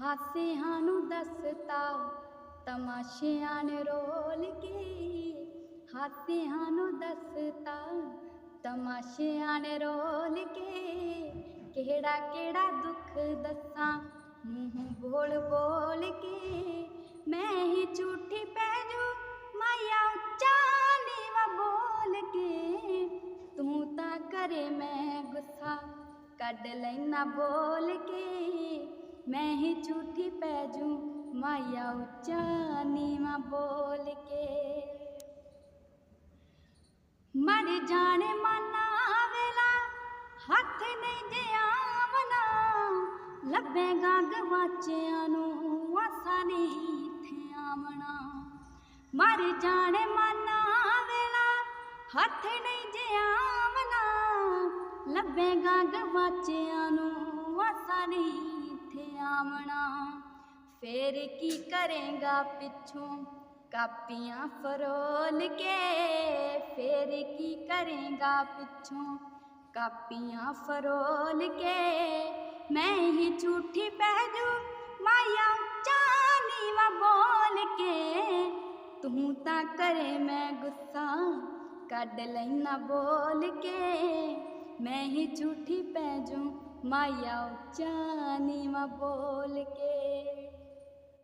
हासे दसता तमाशियान आन रोल के। हासे दसता तमाशे रोल के। केड़ा केड़ा दुख दसा, मुँह बोल बोल के। मैं ही झूठी पैजू, माया उच्चानी व बोल के। तू ता करे मैं गुस्सा कड लेना बोल के। मैं ही झूठी पैजू, माया उच्चानी माँ बोल के। मर जाने मना वेला, हथ नहीं दिया मना। लबे गाग आसा नहीं थे आमना। मर जाने मना वेला, हथ नहीं दिया मना। लबे गाग आसा नहीं ਆਸਾ ਨਹੀਂ ਇੱਥੇ ਆਵਣਾ ਫੇਰ ਕੀ ਕਰੇਗਾ ਪਿੱਛੋਂ ਕਾਪੀਆਂ ਫਰੋਲ ਕੇ ਫੇਰ ਕੀ ਕਰੇਗਾ ਪਿੱਛੋਂ ਕਾਪੀਆਂ ਫਰੋਲ ਕੇ ਮੈਂ ਹੀ ਝੂਠੀ ਪੈ ਜੂ ਮਾਇਆ ਉੱਚਾ ਨੀਵਾ ਬੋਲ ਕੇ ਤੂੰ ਤਾਂ ਕਰੇ ਮੈਂ ਗੁੱਸਾ ਕੱਢ ਲੈਣਾ ਬੋਲ ਕੇ मैं ही झूठी पैजू माया जानी माँ बोल के।